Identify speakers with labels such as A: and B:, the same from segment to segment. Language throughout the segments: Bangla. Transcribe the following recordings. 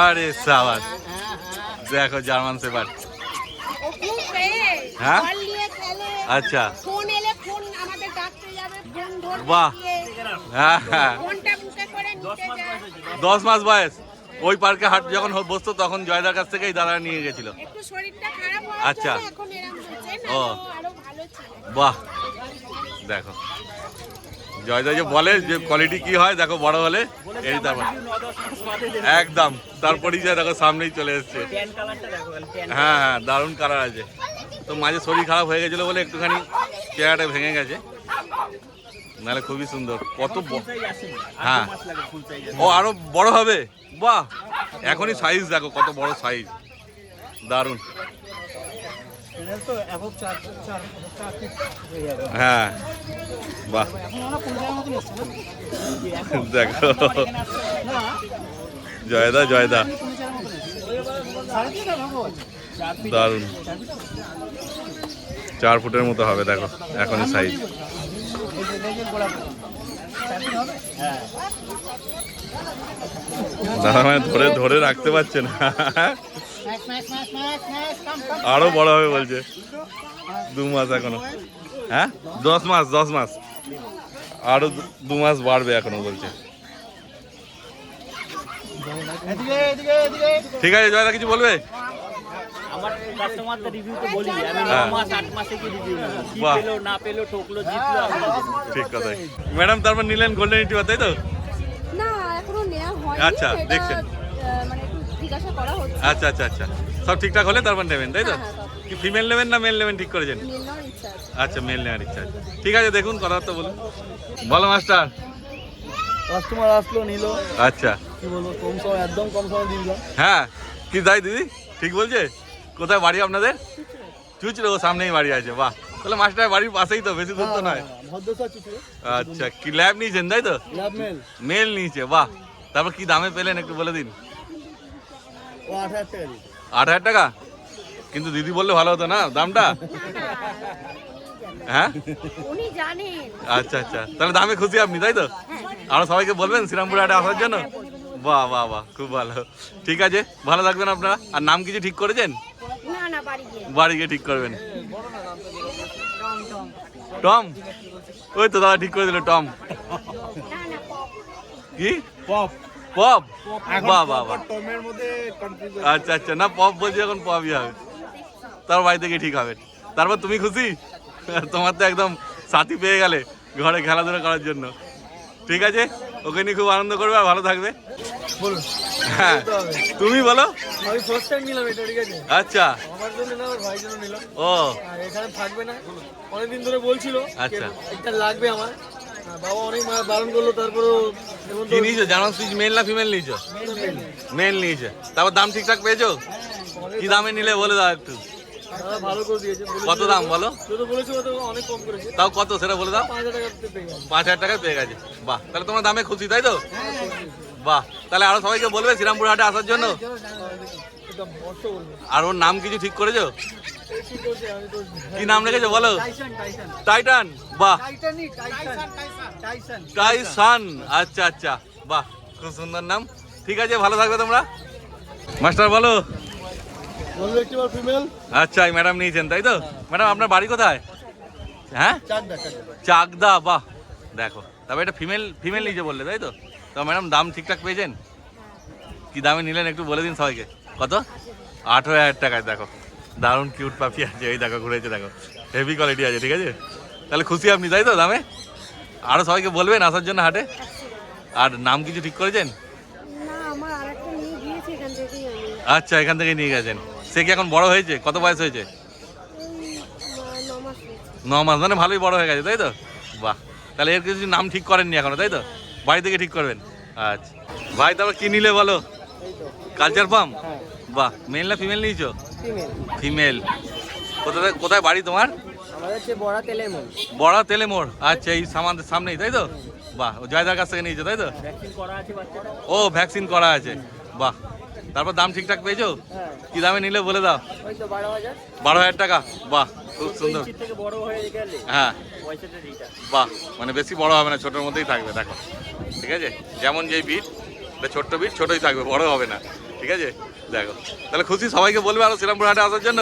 A: আরে সাবাস দেখো জার্মান সেপার হ্যাঁ? আচ্ছা বাহ। হ্যাঁ হ্যাঁ দশ মাস বয়স ওই পার্কে হাট যখন বসতো তখন জয়দার কাছ থেকেই দাদা নিয়ে গেছিল আচ্ছা। ও। বাহ দেখো জয়দা যে বলে যে কোয়ালিটি কি হয়, দেখো বড় হলে এই তারপর। একদম, তারপরেই যে দেখো সামনেই চলে এসছে। হ্যাঁ হ্যাঁ দারুণ কালার আছে। তো মাঝে শরীর খারাপ হয়ে গেছিল বলে একটুখানি চেহারাটা ভেঙে গেছে। নাহলে খুবই সুন্দর, কত হ্যাঁ। ও, আরও বড় হবে? বাহ! এখনই সাইজ দেখো, কত বড় সাইজ দারুণ
B: তো এখন চার চার চার ফিট হয়ে
A: বাহ। দেখো। জয়দা জয়দা। দারুণ।
B: চার
A: ফুটের মতো হবে দেখো এখন সাইজ দাদা মানে ধরে ধরে রাখতে পারছে না। আরও বড় হবে বলছে। দু মাস এখনও। হ্যাঁ? দশ মাস দশ মাস। আরও দু- মাস বাড়বে এখনও বলছে।
B: এদিকে এদিকে এদিকে।
A: ঠিক আছে জয়দা কিছু বলবে?
B: আমার কাস্টমারদের রিভিউ তো বলি আমি ন
A: হ্যাঁ।
B: মাস আট মাসে কি রিভিউ নেব? কি
A: বাহ।
B: পেল না পেল ঠকলো জিতলো
A: ঠিক কথাই ম্যাডাম তারপর নিলেন গোল্ডেন তাই তো?
C: না এখনও নেওয়া হয়নি।
A: আচ্ছা, দেখছেন।
C: মানে জিজ্ঞাসা করা হচ্ছে।
A: আচ্ছা আচ্ছা আচ্ছা। সব ঠিকঠাক হলে তারপর নেবেন তাই তো?
C: হ্যাঁ, হ্যাঁ।
A: কি ফিমেল নেবেন না মেল নেবেন ঠিক করেছেন আচ্ছা মেল নেওয়ার ইচ্ছা আছে। ঠিক আছে দেখুন কথাবার্তা বলুন। বলো মাস্টার।
B: কাস্টমার আসলো নিলো।
A: আচ্ছা।
B: কি বলব কম সময় একদম কম সময় দিয়ে দিলাম।
A: হ্যাঁ কি তাই দিদি? ঠিক বলছে? কোথায় বাড়ি আপনাদের? চুচড়ে ও সামনেই বাড়ি আছে বাহ। তাহলে মাস্টার বাড়ির পাশেই তো বেশি দূর তো নয়। আচ্ছা কি ল্যাব নিয়েছেন তাই তো?
B: মেল।
A: মেল নিয়েছে বাহ। তারপর কি দামে পেলেন একটু বলে দিন।
B: আট হাজার টাকা।
A: কিন্তু দিদি বললে ভালো হতো না দামটা? হ্যাঁ? আচ্ছা আচ্ছা। তাহলে দামে খুশি আপনি তাই তো? আমরা সবাইকে বলবেন শ্রীরামপুর হাটে আসার জন্য? বাহ বাহ বাহ খুব ভালো। ঠিক আছে ভালো থাকবেন আপনারা। আর নাম কিছু ঠিক করেছেন?
D: না না বাড়ি গিয়ে।
A: ঠিক করবেন। টম? ওই তো দাদা ঠিক করে দিল টম।
D: না না
A: কি?
B: পপ।
A: পপ? বাহ বাহ বাহ। আচ্ছা আচ্ছা। না পপ বলছি এখন পপই হবে তার বাড়ি থেকে ঠিক হবে। তারপর তুমি খুশি? তোমার তো একদম সাথী পেয়ে গেলে ঘরে খেলাধুলা করার জন্য। ঠিক আছে? ওকে নিয়ে খুব আনন্দ করবে আর ভালো থাকবে।
B: বলুন।
A: হ্যাঁ। তুমি বলো।
B: আমি ফার্স্ট টাইম নিলাম এটা ঠিক আছে?
A: আচ্ছা।
B: আমার জন্য না আমার ভাইয়ের জন্য নিলাম।
A: ও।
B: এখানে থাকবে না। অনেকদিন ধরে বলছিল
A: আচ্ছা।
B: একটা লাগবে আমার। বাবা অনেক বারণ করল তারপরেও
A: কি নিয়েছো জানো সুইচ মেল না ফিমেল নিয়েছো
B: মেল
A: নিয়েছে তারপর দাম ঠিকঠাক পেয়েছ কি দামে নিলে বলে দাও একটু কত দাম বলো তাও কত সেটা বলে দাও
B: পাঁচ হাজার টাকা পেয়ে গেছে
A: বাহ তাহলে তোমার দামে খুশি তাই তো বাহ তাহলে আরও সবাইকে বলবে শ্রীরামপুর হাটে আসার জন্য আর ওর নাম কিছু ঠিক করেছ
B: কি
A: নাম রেখেছো বলো? টাইটান বাহ।
B: টাইটানই টাইসন
A: আচ্ছা আচ্ছা বাহ খুব সুন্দর নাম। ঠিক আছে ভালো থাকবে তোমরা। মাস্টার বলো। আচ্ছা ম্যাডাম নিয়েছেন তাই তো? ম্যাডাম আপনার বাড়ি কোথায়? হ্যাঁ? চাকদা বাহ। দেখো তবে এটা ফিমেল ফিমেল নিচে বললে তাই তো? তো ম্যাডাম দাম ঠিকঠাক পেয়েছেন? কি দামে নিলেন একটু বলে দিন সবাইকে। কত? আঠেরো হাজার টাকায় দেখো। দারুণ কিউট পাপি আছে। এই দেখো ঘুরেছে দেখো। হেভি কোয়ালিটি আছে ঠিক আছে? তাহলে খুশি আপনি তাই তো দামে? আরও সবাইকে বলবেন আসার জন্য হাটে? আর নাম কিছু ঠিক করেছেন?
C: না আমার আরেকটা নিয়ে গিয়েছে এখান থেকেই আমি।
A: আচ্ছা এখান থেকে নিয়ে গেছেন। সে কি এখন বড় হয়েছে? কত বয়স হয়েছে?
C: ন- মাস
A: মানে ভালোই বড় হয়ে গেছে তাই তো? বাহ। তাহলে এর কিছু নাম ঠিক করেননি এখনও তাই তো? বাড়ি থেকে ঠিক করবেন। আচ্ছা। ভাই তারপর কি নিলে বলো? কালচার পাম্প
B: হ্যাঁ।
A: বাহ মেল না ফিমেল নিয়েছো?
B: ফিমেল।
A: কোথায় কোথায় বাড়ি তোমার?
B: বড়া
A: তেলে মোড়। আচ্ছা এই সামান সামনেই তাই তো? বাহ জয়দার কাছ থেকে নিয়েছো তাই তো? ও ভ্যাকসিন করা আছে। বাহ তারপর দাম ঠিকঠাক পেয়েছ?
B: হ্যাঁ।
A: কি দামে নিলে বলে দাও।
B: বারো হাজার।
A: টাকা। বাহ খুব সুন্দর।
B: হয়ে
A: বাহ মানে বেশি বড় হবে না ছোটোর মধ্যেই থাকবে দেখো। ঠিক আছে? যেমন যেই বিট ছোট্ট বিট ছোটই থাকবে বড় হবে না। ঠিক আছে? দেখো। তাহলে খুশি সবাইকে বলবে আরও শ্রীরামপুর হাটে আসার জন্য?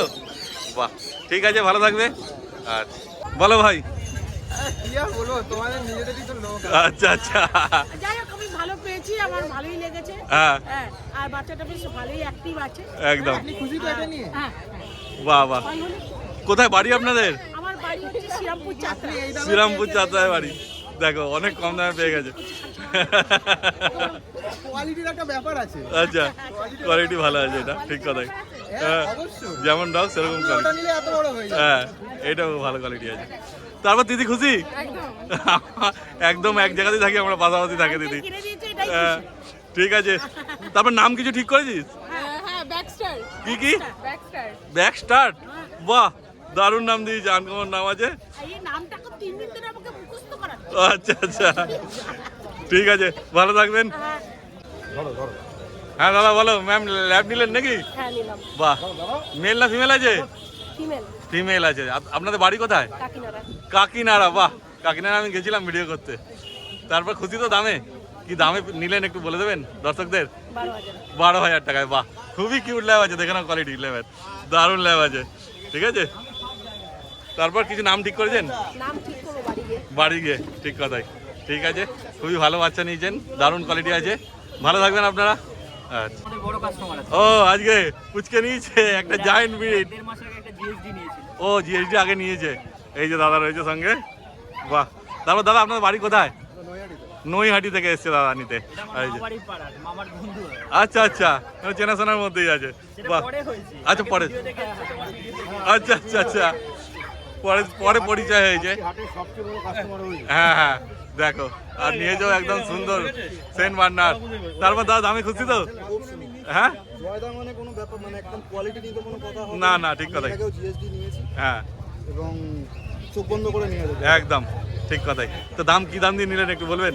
A: বাহ ঠিক আছে ভালো থাকবে। আচ্ছা বলো ভাই। আচ্ছা আচ্ছা।
D: যাই হোক আমি ভালো পেয়েছি আমার ভালোই লেগেছে।
A: হ্যাঁ।
D: হ্যাঁ আর বাচ্চাটা বেশ ভালোই অ্যাক্টিভ আছে।
A: একদম।
B: আপনি খুশি তো এটা নিয়ে
D: হ্যাঁ।
A: বাহ বাহ। কোথায় বাড়ি আপনাদের?
D: আমার বাড়ি শ্রীরামপুর চাত্রা
A: শ্রীরামপুর চাতরায় বাড়ি। দেখো অনেক কম দামে পেয়ে গেছে।
B: কোয়ালিটির একটা ব্যাপার আছে।
A: আচ্ছা কোয়ালিটি ভালো আছে। এটা ঠিক কথাই। হ্যাঁ যেমন দাও সেরকম
B: ওটা
A: কোয়ালিটি
B: নিলে এত বড় হয়ে
A: হ্যাঁ এটাও ভালো কোয়ালিটি আছে। তারপর দিদি খুশি? একদম। এক জায়গাতেই থাকি আমরা পাশাপাশি থাকে দিদি। হ্যাঁ ঠিক আছে। তারপর নাম কিছু ঠিক করেছিস?
C: হ্যাঁ ব্যাকস্টার
A: কি কি?
C: ব্যাকস্টার
A: ব্যাক স্টার্ট বাহ দারুণ নাম দিয়েছে আনকমন নাম আছে?
D: আর এই নামটা খুব দিন ধরে আমাকে মুখস্থ করা
A: আচ্ছা আচ্ছা। ঠিক আছে ভালো থাকবেন।
D: হ্যাঁ
A: দাদা বলো ম্যাম ল্যাব নিলেন নাকি?
C: হ্যাঁ
A: বাহ মেল না ফিমেল আছে?
C: ফিমেল
A: আছে। আপনাদের বাড়ি কোথায়?
C: কাকিনাড়া।
A: বাহ কাকিনাড়া আমি গেছিলাম ভিডিও করতে। তারপর খুশি তো দামে? কি দামে নিলেন একটু বলে দেবেন দর্শকদের?
C: বারো হাজার।
A: টাকায় বাহ খুবই কিউট ল্যাব আছে দেখে নাও কোয়ালিটি ল্যাবের দারুণ ল্যাব আছে ঠিক আছে? তারপর কিছু নাম ঠিক করেছেন?
C: বাড়ি গিয়ে
A: ঠিক কথাই। ঠিক আছে খুবই ভালো বাচ্চা নিয়েছেন দারুণ কোয়ালিটি আছে। ভালো থাকবেন আপনারা? আচ্ছা।
E: বড় কাস্টমার আছে।
A: ও আজকে পুচকে নিয়েছে একটা জায়েন্ট
E: একটা
A: ও জিএসডি আগে নিয়েছে। এই যে দাদা রয়েছে সঙ্গে। বাহ। তারপর দাদা আপনার বাড়ি কোথায়? নৈহাটি থেকে এসছে দাদা নিতে। এই যে।
E: বাড়ির পাড়ার মামার বন্ধু।
A: আচ্ছা আচ্ছা। চেনাশোনার মধ্যেই আছে। বাহ। আচ্ছা পরে। আচ্ছা আচ্ছা আচ্ছা। পরে পরে পরিচয় হয়েছে। হ্যাঁ হ্যাঁ। দেখো আর নিয়ে যাও একদম সুন্দর সেন্ট বার্নার তারপর দাদা আমি খুশি তো? হ্যাঁ? না, না, ঠিক কথাই। হ্যাঁ।
B: এবং করে
A: একদম ঠিক কথাই। তো দাম কি দাম দিয়ে নিলেন একটু বলবেন?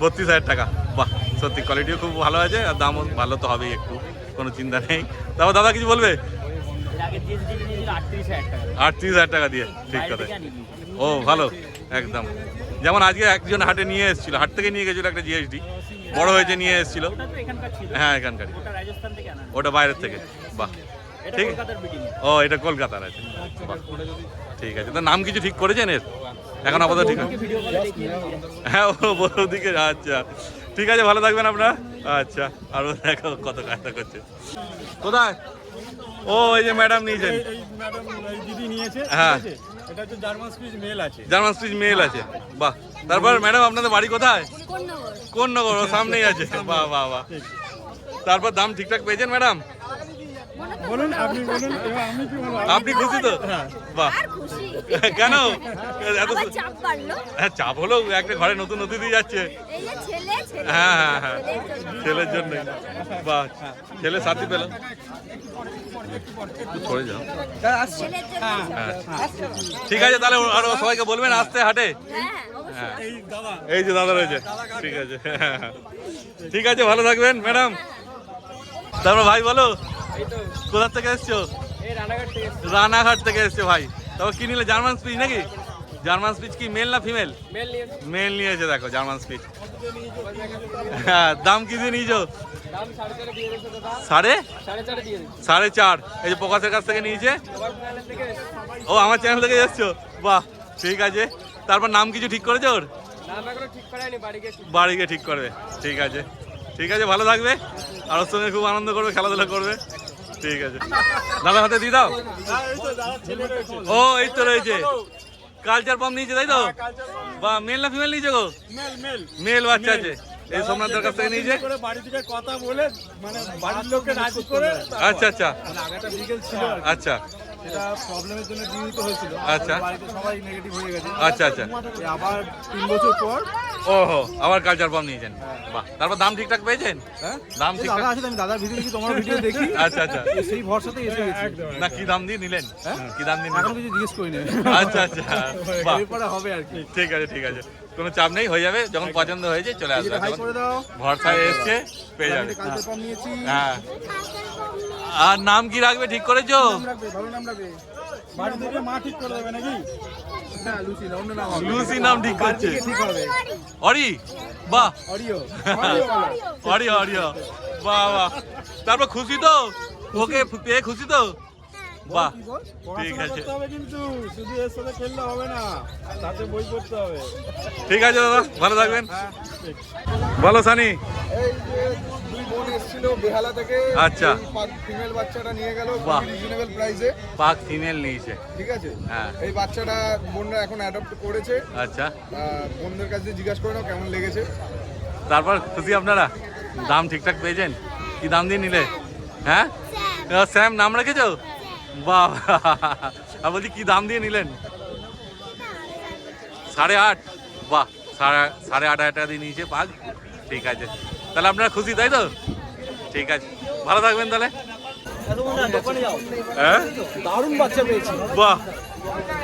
B: বত্রিশ
A: হাজার টাকা। বাহ সত্যি কোয়ালিটিও খুব ভালো আছে আর দামও ভালো তো হবেই একটু কোনো চিন্তা নেই। তারপর দাদা কিছু বলবে?
E: আটত্রিশ হাজার টাকা
A: দিয়ে ঠিক কথা ও ভালো একদম। যেমন আজকে একজন হাটে নিয়ে এসেছিল হাট থেকে নিয়ে গেছিল একটা জিএসডি বড় হয়েছে নিয়ে এসেছিল। হ্যাঁ এখানকারই।
E: ওটা
A: বাইরের থেকে। বাহ। ঠিক। ও এটা কলকাতার আছে। ঠিক আছে। তো নাম কিছু ঠিক করেছেন এর? এখন আপাতত ঠিক আছে। হ্যাঁ ও বৌদিকে আচ্ছা। ঠিক আছে ভালো থাকবেন আপনারা। আচ্ছা আরও দেখো কত কাজটা করছে। কোথায়? ও এই যে ম্যাডাম নিয়েছেন। হ্যাঁ।
F: এটা হচ্ছে জার্মান স্পিচ মেল আছে।
A: জার্মান স্পিচ মেল আছে। বাহ। তারপর ম্যাডাম আপনাদের বাড়ি কোথায়?
C: কোন নম্বর
A: কোন নগর ও সামনেই আছে। বাহ বাহ। বাহ তারপর দাম ঠিকঠাক পেয়েছেন ম্যাডাম
F: বলুন আপনি বলুন আমি কি বলব?
A: আপনি খুশি তো? বাহ। কেন? হ্যাঁ চাপ হলো একটা ঘরে নতুন অতিথি যাচ্ছে।
C: এই যে ছেলে ছেলে।
A: হ্যাঁ হ্যাঁ হ্যাঁ।
C: ছেলের জন্য।
A: বাহ। ছেলে সাথী পেল। সরে যাও। হ্যাঁ ঠিক আছে তাহলে আরও সবাইকে বলবেন আসতে হাটে?
C: হ্যাঁ হ্যাঁ
A: হ্যাঁ।
F: এই দাদা।
A: এই যে দাদা রয়েছে। ঠিক আছে। হ্যাঁ, হ্যাঁ। ঠিক আছে ভালো থাকবেন ম্যাডাম। তারপর ভাই বলো। কোথা থেকে এসছো? রানাঘাট থেকে এসছো। ভাই। তারপর কি নিলে জার্মান স্পিচ নাকি? জার্মান স্পিচ কি মেল না ফিমেল মেল নিয়েছে দেখো জার্মান স্পিচ হ্যাঁ দাম কি দিয়ে নিয়েছো? সাড়ে সাড়ে? চার এই যে প্রকাশের কাছ থেকে নিয়েছে? ও আমার চ্যানেল থেকে এসছো? বাহ ঠিক আছে। তারপর নাম কিছু ঠিক করেছ ওর? বাড়ি গিয়ে ঠিক করবে। ঠিক আছে। ঠিক আছে ভালো থাকবে। আর ওর সঙ্গে খুব আনন্দ করবে খেলাধুলা করবে। ঠিক আছে। দাদা হাতে দিয়ে দাও। ও এই তো রয়েছে। কালচার পাম্প নিয়েছে তাই তো? বা মেল না ফিমেল নিয়েছে গো?
F: মেল
A: বাচ্চা আছে এই সোমনাথের কাছ থেকে নিয়েছে?
F: বাড়ি থেকে কথা বলে মানে বাড়ির লোককে রাজি করে
A: আচ্ছা আচ্ছা। আচ্ছা।
F: প্রবলেমের জন্য হয়েছিল।
A: আচ্ছা।
F: বাড়িতে সবাই নেগেটিভ হয়ে গেছে।
A: আচ্ছা আচ্ছা।
F: আবার তিন বছর পর
A: ওহো আবার কালচার নিয়েছেন। বাহ তারপর দাম ঠিকঠাক পেয়েছেন?
B: হ্যাঁ?
A: দাম
B: এই
A: ঠিকঠাক
B: দাদা আছে আমি দাদার ভিডিও দেখি তোমার ভিডিও দেখি।
A: আচ্ছা আচ্ছা।
B: সেই ভরসাতেই এসে গেছি।
A: না কি দাম দিয়ে নিলেন? কি দাম দিয়ে এখনও
B: কিছু জিজ্ঞেস করি না
A: আচ্ছা আচ্ছা। বাহ।
B: এরপরে হবে আর কি।
A: ঠিক আছে ঠিক আছে। কোনো চাপ নেই হয়ে যাবে। যখন পছন্দ হয়েছে চলে আসবে। ভরসায় এসছে পেয়ে যাবে।
B: কালচার পাম্প নিয়েছি।
A: হ্যাঁ। আর নাম কি রাখবে? ঠিক করেছ?
B: ভালো
F: নাকি?
A: লুসি নাম ঠিক করছে।
F: ঠিক হবে।
A: অরি? বাহ।
F: অডিও
A: অরি অরিও বাহ বাহ। তারপর খুশি তো? ওকে পেয়ে খুশি তো? বাহ। ঠিক আছে।
F: করতে হবে কিন্তু শুধু এর সাথে খেললে হবে না তাতে বই পড়তে হবে।
A: ঠিক আছে দাদা ভালো থাকবেন। বলো সানি।
G: এই যে দুই বোন এসেছিল বেহালা থেকে
A: আচ্ছা।
G: ফিমেল বাচ্চাটা নিয়ে গেল
A: বাহ।
G: রিজনেবল প্রাইসে
A: পাক ফিমেল নিয়েছে।
G: ঠিক আছে?
A: হ্যাঁ।
G: এই বাচ্চাটা বোনরা এখন অ্যাডপ্ট করেছে।
A: আচ্ছা।
G: বোনদের কাছে জিজ্ঞাসা করে নাও কেমন লেগেছে।
A: তারপর খুশি আপনারা? দাম ঠিকঠাক পেয়েছেন? কি দাম দিয়ে নিলে? হ্যাঁ? স্যাম নাম রেখেছো? বাহ। আর বলছি কি দাম দিয়ে নিলেন? সাড়ে আট। বাহ সাড়ে সাড়ে আট হাজার টাকা দিয়ে নিয়েছে পাগ ঠিক আছে। তাহলে আপনারা খুশি তাই তো? ঠিক আছে। ভালো থাকবেন তাহলে। হ্যাঁ?
H: দারুণ বাচ্চা পেয়েছি।
A: বাহ।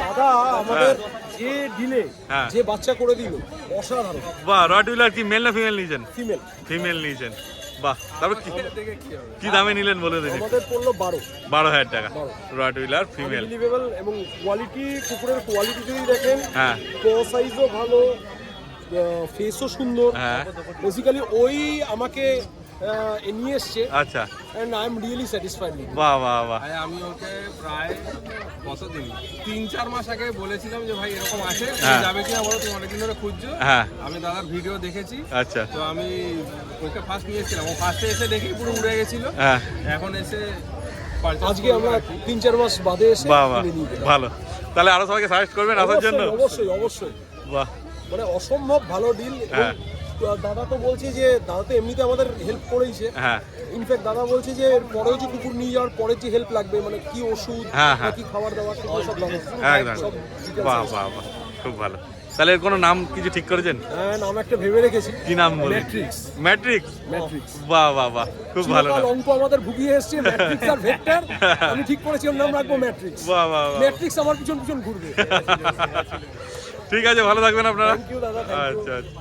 H: দাদা আমাদের যে ডিলে
A: হ্যাঁ।
H: যে বাচ্চা করে দিল অসাধারণ।
A: বাহ রটুইলার কি মেল না ফিমেল নিয়েছেন?
H: ফিমেল।
A: ফিমেল নিয়েছেন। বাহ তারপর কি? কি দামে নিলেন বলে দিন
H: আমাদের পড়ল বারো।
A: বারো হাজার টাকা। Rottweiler female.
H: এবং কোয়ালিটি কুকুরের কোয়ালিটি যদি দেখেন
A: হ্যাঁ।
H: সাইজও ভালো ফেসও সুন্দর।
A: হ্যাঁ।
H: বেসিক্যালি ওই আমাকে নিয়ে এসছে।
A: আচ্ছা।
H: And I am really satisfied
A: বাহ বাহ বাহ।
I: আমি ওকে প্রায় কতদিন তিন চার মাস আগে বলেছিলাম যে ভাই এরকম আছে তুমি
A: হ্যাঁ।
I: যাবে কিনা বলো তুমি অনেকদিন ধরে খুঁজছো।
A: হ্যাঁ।
I: আমি দাদার ভিডিও দেখেছি।
A: আচ্ছা।
I: তো আমি ওকে ফার্স্ট নিয়েছিলাম ও ফার্স্টে এসে দেখি পুরো উড়ে গেছিল।
A: হ্যাঁ।
I: এখন এসে
H: আজকে আমরা তিন চার মাস বাদে এসে নিয়ে।
A: ভালো। তাহলে আরও সবাইকে সাজেস্ট করবেন আসার জন্য?
H: অবশ্যই অবশ্যই অবশ্যই।
A: বাহ।
H: মানে অসম্ভব ভালো ডিল
A: হ্যাঁ।
H: দাদা তো বলছে যে দাদা তো এমনিতে আমাদের হেল্প করেইছে।
A: হ্যাঁ।
H: ইনফ্যাক্ট দাদা বলছে যে এর পরেও যে কুকুর নিয়ে যাওয়ার পরে যে হেল্প লাগবে মানে কি ওষুধ
A: হ্যাঁ, হ্যাঁ।
H: কি খাবার দাবার সেগুলো সব দাদা সব
A: বাহ বাহ বাহ খুব ভালো। তাহলে এর কোনো নাম কিছু ঠিক করেছেন?
H: হ্যাঁ নাম একটা ভেবে রেখেছি।
A: কি নাম বলুন?
H: ম্যাট্রিক্স
A: ম্যাট্রিক্স
H: ম্যাট্রিক্স
A: বাহ বাহ বাহ খুব ভালো নাম।
H: অঙ্ক আমাদের ভুগিয়ে এসছে ম্যাট্রিক্স আর ভেক্টর আমি ঠিক করেছি ওর নাম রাখব ম্যাট্রিক্স
A: বাহ বাহ
H: ম্যাট্রিক্স আমার পিছন পিছন ঘুরবে।
A: ঠিক আছে ভালো থাকবেন আপনারা. আচ্ছা আচ্ছা।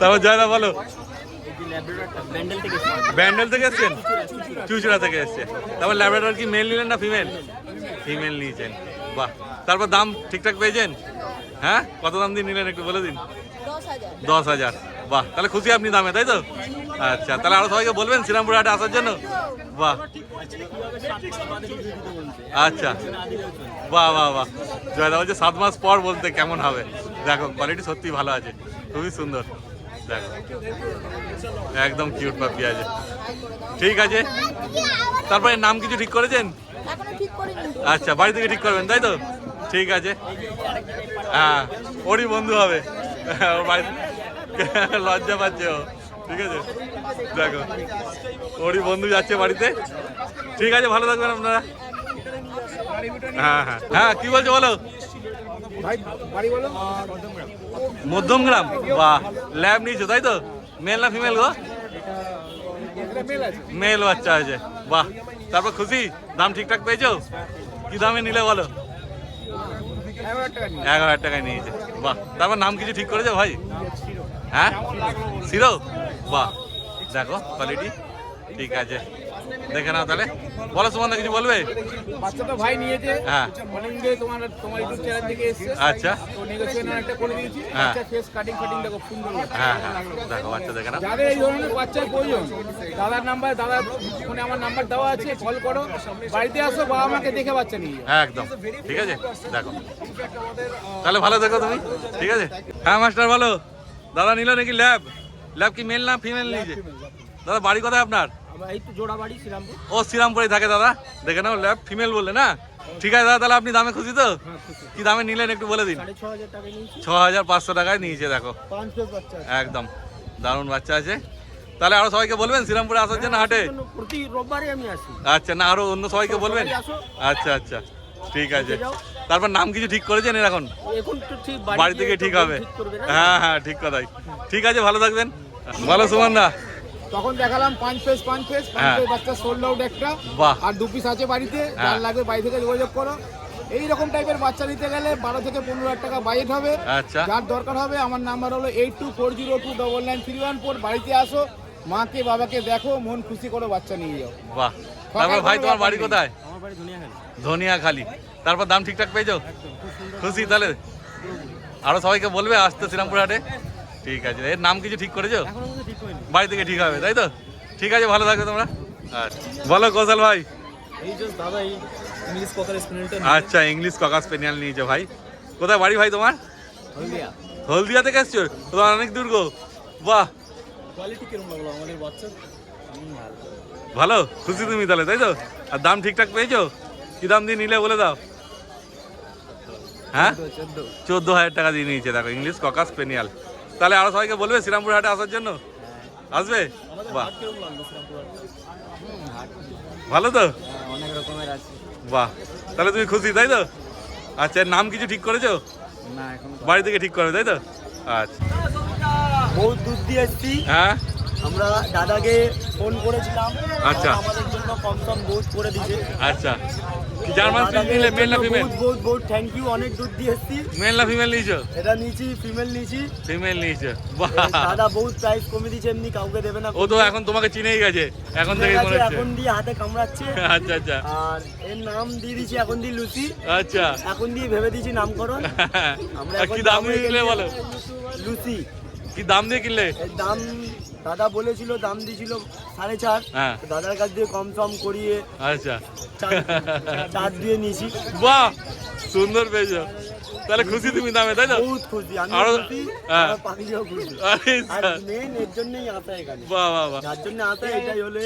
A: তারপর জয়দা বলো।
E: ব্যান্ডেল থেকে এসেছি।
A: ব্যান্ডেল থেকে এসছেন? চুচড়া থেকে এসছে। তারপর ল্যাবরেটর কি মেল নিলেন না ফিমেল ফিমেল নিয়েছেন। বাহ। তারপর দাম ঠিকঠাক পেয়েছেন? হ্যাঁ? কত দাম দিয়ে নিলেন একটু বলে দিন।
J: দশ হাজার।
A: বাহ তাহলে খুশি আপনি দামে তাই তো? আচ্ছা তাহলে আরও সবাইকে বলবেন শ্রীরামপুর হাটে আসার জন্য? বাহ। আচ্ছা। বাহ বাহ বাহ। জয়দা বলছে সাত মাস পর বলতে কেমন হবে? দেখো কোয়ালিটি সত্যি ভালো আছে। খুবই সুন্দর। দেখো। একদম কিউট পাপি আছে। ঠিক আছে। তারপরে নাম কিছু ঠিক করেছেন? আচ্ছা বাড়ি থেকে ঠিক করবেন তাই তো? ঠিক আছে। হ্যাঁ ওরই বন্ধু হবে। ওর বাড়ি লজ্জা পাচ্ছে। ঠিক আছে? দেখো, ওরই বন্ধু যাচ্ছে বাড়িতে। ঠিক আছে, ভালো থাকবেন আপনারা। হ্যাঁ হ্যাঁ। হ্যাঁ কি বলছো বলো? মধ্যমগ্রাম। বাহ ল্যাব নিয়েছো, তাই তো? মেল না ফিমেল গো? মেল বাচ্চা আছে। বাহ, তারপর খুশি? দাম ঠিকঠাক পেয়েছ? কি দামে নিলে বলো? এগারো হাজার টাকায় নিয়েছে। বাহ, তারপর নাম কিছু ঠিক করেছ ভাই? হ্যাঁ? সিরো বাহ। দেখো কোয়ালিটি ঠিক আছে। দেখে নাও তাহলে। বলো সুমন্দা কিছু বলবে?
I: বাচ্চাটা ভাই নিয়েছে।
A: হ্যাঁ।
I: অনেকদিন তোমার তোমার ইউটিউব চ্যানেল থেকে এসেছে।
A: আচ্ছা।
I: তো নেগোসিয়েশন একটা করে দিয়েছি।
A: হ্যাঁ।
I: ফেস কাটিং ফাটিং দেখো সুন্দর
A: হ্যাঁ হ্যাঁ দেখো বাচ্চা দেখে
I: যাদের এই ধরনের প্রয়োজন দাদার নাম্বার ফোনে আমার নাম্বার দেওয়া আছে কল করো। বাড়িতে আসো বাবা মাকে দেখে বাচ্চা নিয়ে
A: হ্যাঁ একদম। ঠিক আছে? দেখো। তাহলে ভালো দেখো তুমি। ঠিক আছে? হ্যাঁ মাস্টার ভালো দাদা নিল নাকি ল্যাব? ল্যাব কি মেল না ফিমেল নিয়েছে দাদা বাড়ি কোথায় আপনার? ও শ্রীরামপুরে থাকে দাদা। দেখে নাও ল্যাব ফিমেল বললে না? ঠিক আছে দাদা তাহলে আপনি দামে খুশি তো? কি দামে নিলেন একটু বলে দিন।
E: ছ হাজার
A: পাঁচশো টাকায় নিয়েছে দেখো। একদম। দারুণ বাচ্চা আছে। তাহলে আরও সবাইকে বলবেন শ্রীরামপুরে আসার জন্য হাটে?
E: প্রতি রোববারে আমি আসি।
A: আচ্ছা না আরও অন্য সবাইকে বলবেন? আচ্ছা আচ্ছা। ঠিক আছে। তারপর নাম কিছু ঠিক করেছেন এর এখন? বাড়ি থেকে ঠিক হবে। হ্যাঁ হ্যাঁ ঠিক কথাই। ঠিক আছে ভালো থাকবেন। ভালো সুমন দা।
I: তখন দেখালাম পাঁচ পেস পাঁচ পেস পাঁচ
A: হ্যাঁ।
I: পেস বাচ্চা সোল্ড আউট একটা। আর দু পিস আছে বাড়িতে
A: হ্যাঁ।
I: যার লাগবে বাড়ি থেকে যোগাযোগ করো। এই রকম টাইপের বাচ্চা নিতে গেলে বারো থেকে পনেরো হাজার টাকা বাজেট হবে।
A: আচ্ছা।
I: যার দরকার হবে আমার নাম্বার হলো eight two four zero two double nine three one four বাড়িতে আসো মাকে বাবাকে দেখো মন খুশি করো বাচ্চা নিয়ে যাও।
A: বাহ। ভাই তোমার বাড়ি কোথায়? ধনিয়া খালি তারপর দাম ঠিকঠাক পেয়েছ? খুশি তাহলে? আরও সবাইকে বলবে আসতে শ্রীরামপুর হাটে? ঠিক আছে এর নাম কিছু ঠিক করেছ? বাড়ি থেকে ঠিক হবে তাই তো? ঠিক আছে ভালো থাকবে তোমরা। আচ্ছা বলো কৌশল ভাই। আচ্ছা ইংলিশ ককাস পেনিয়াল নিয়েছো ভাই। কোথায় বাড়ি ভাই তোমার?
E: হলদিয়া।
A: হলদিয়া থেকে এসছো? তোমার অনেক দূর গো। বাহ।
E: কোয়ালিটি কীরকম লাগল? আমাদের বাচ্চা?
A: ভালো? খুশি তুমি তাহলে তাই তো? আর দাম ঠিকঠাক পেয়েছ? কি দাম দিয়ে নিলে বলে দাও। হ্যাঁ?
E: চোদ্দ
A: হাজার টাকা দিয়ে নিয়েছে দেখো ইংলিশ ককাস পেনিয়াল তাহলে আরও সবাইকে বলবে শ্রীরামপুর হাটে আসার জন্য? আসবে? বাহ। ভালো তো?
E: অনেক রকমের আছে
A: বাহ। তাহলে তুমি খুশি তাই তো? আচ্ছা নাম কিছু ঠিক করেছ?
E: না এখন
A: বাড়ি থেকে ঠিক করবে তাই তো? আচ্ছা।
B: বহুত দূর দিয়ে এসছি।
A: হ্যাঁ?
B: আমরা দাদাকে ফোন করেছিলাম।
A: আচ্ছা।
B: আমাদের জন্য কম সম করে দিছে
A: আচ্ছা। জার্মান স্পিচ নিলে মেল না ফিমেল
B: বহুত বহুত থ্যাংক ইউ অনেক দূর দিয়ে এসছি।
A: মেল না ফিমেল নিয়েছো?
B: এটা নিয়েছি ফিমেল নিয়েছি।
A: ফিমেল নিয়েছো।
B: দাদা বহুত প্রাইস কমে দিচ্ছে এমনি কাউকে দেবে না।
A: ও তো এখন তোমাকে চিনেই গেছে। এখন থেকে মনে হচ্ছে।
B: এখন দিয়ে হাতে কামড়াচ্ছে।
A: আচ্ছা আচ্ছা।
B: আর এর নাম দিয়ে দিয়েছি এখন দিয়ে লুসি
A: আচ্ছা।
B: এখন দিয়ে ভেবে দিয়েছি নামকরণ। আমরা
A: কি দাম দিয়ে কিনলে বলো?
B: লুসি
A: কি দাম দিয়ে কিনলে?
B: দাম দাদা বলেছিল দাম দিয়েছিল সাড়ে চার।
A: হ্যাঁ।
B: দাদার কাছ দিয়ে কম সম করিয়ে
A: আচ্ছা।
B: চার- চার দিয়ে নিয়েছি।
A: বাহ! সুন্দর পেয়েছ। তাহলে খুশি তুমি দামে তাই তো
B: বহুত খুশি আমি
A: আরো-
B: খুশি
A: হ্যাঁ।
B: পাখিও খুশি।
A: আর
B: মেন এর জন্যই আসা এখানে।
A: বাহ বাহ বাহ।
B: যার জন্য আসা এটাই হলে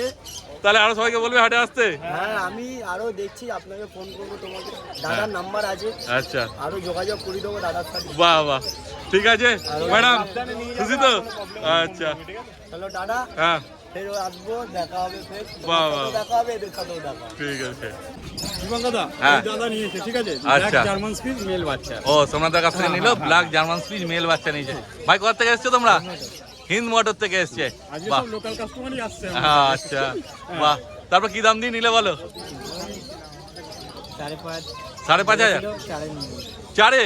A: তাহলে আরও সবাইকে বলবে হাটে আসতে?
B: হ্যাঁ আমি আরও দেখছি আপনাকে ফোন করব তোমাকে। দাদার নাম্বার আছে।
A: আচ্ছা।
B: আরও যোগাযোগ করে দেবো দাদার সাথে।
A: বাহ বাহ। ঠিক আছে। ম্যাডাম খুশি তো? আচ্ছা।
B: হ্যালো দাদা
A: হ্যাঁ।
B: ফের আসব দেখা হবে ফের।
A: বাহ, বাহ।
B: দেখা হবে এদের সাথেও দেখা
A: ঠিক আছে। হ্যাঁ। আচ্ছা।
F: জার্মান স্পিচ মেল বাচ্চা।
A: ও সোমনাথের কাছ থেকে নিল ব্ল্যাক জার্মান স্পিচ মেল বাচ্চা নিয়েছে ভাই কোথা থেকে এসছো তোমরা? হিন্দ মোটর। থেকে এসছে। হ্যাঁ, আচ্ছা। বাহ। তারপর কি দাম দিয়ে নিলে বলো?
E: সাড়ে পাঁচ।
A: হাজার?
E: চারে
A: চারে?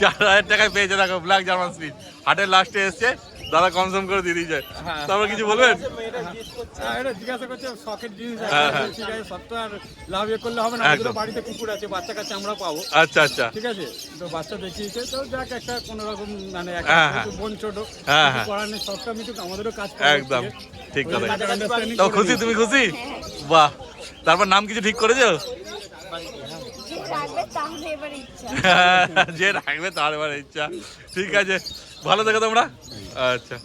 A: চার হাজার টাকায় পেয়েছে দেখো ব্ল্যাক জার্মান স্পিচ। হাটের লাস্টে এসছে। দাদা কম সম করে দিয়ে দিয়েছে। তারপর কিছু বলবেন?
F: হ্যাঁ, জিজ্ঞাসা করছে শখের জিনিস
A: হ্যাঁ, হ্যাঁ।
F: ঠিক আছে লাভ ইয়ে করলে হবে না। আমাদেরও বাড়িতে কুকুর আছে বাচ্চা কাছে আমরা পাবো।
A: আচ্ছা আচ্ছা।
F: ঠিক আছে? তো বাচ্চা দেখিয়েছে তো যাক একটা কোনো রকম মানে
A: হ্যাঁ, হ্যাঁ।
F: বোন ছোট
A: হ্যাঁ,
F: কিছু
A: হ্যাঁ।
F: সবটা মিটুক আমাদেরও কাজ
A: একদম ঠিক কথা।
F: আন্ডারস্ট্যান্ডিং
A: তো খুশি? তুমি খুশি? বাহ। তারপর নাম কিছু ঠিক করেছ?
C: যে রাখবে তাহলে এবার ইচ্ছা।
A: যে রাখবে তার এবার ইচ্ছা। ঠিক আছে। ভালো থাকো তোমরা। আচ্ছা।